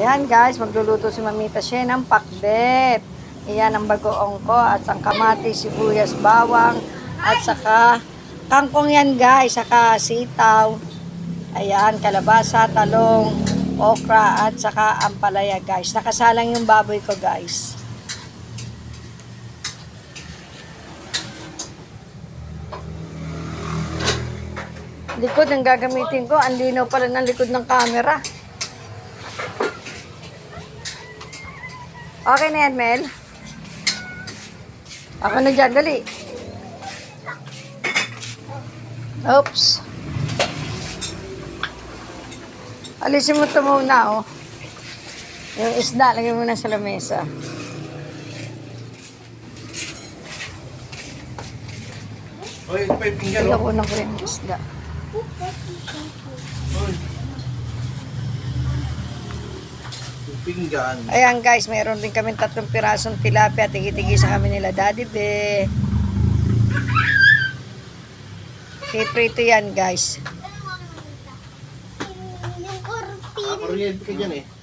Ayan guys, magluluto si Mamita siya ng pakbet. Ayan ang bagoong ko at sang kamatis, sibuyas, bawang at saka kangkong yan guys, saka sitaw. Ayan, kalabasa, talong, okra at saka ampalaya guys. Nakasalang yung baboy ko guys. Likod ang gagamitin ko. Ang linaw pala ng likod ng camera. Okay na yan, Mel. Ako na dyan, dali. Oops. Alisin mo ito muna, oh. Yung isda, lagay mo na sa lamesa. Oy, ito pa yung pinggan, oh. ko na ko yung isda. Oy. Yung pinggan. Ayan guys, mayroon din kami tatlong pirasong tilapia. Tigi-tigi sa kami nila, Daddy Be. Piprito yan guys. Yung kurti. Ah, kuryente ka dyan eh.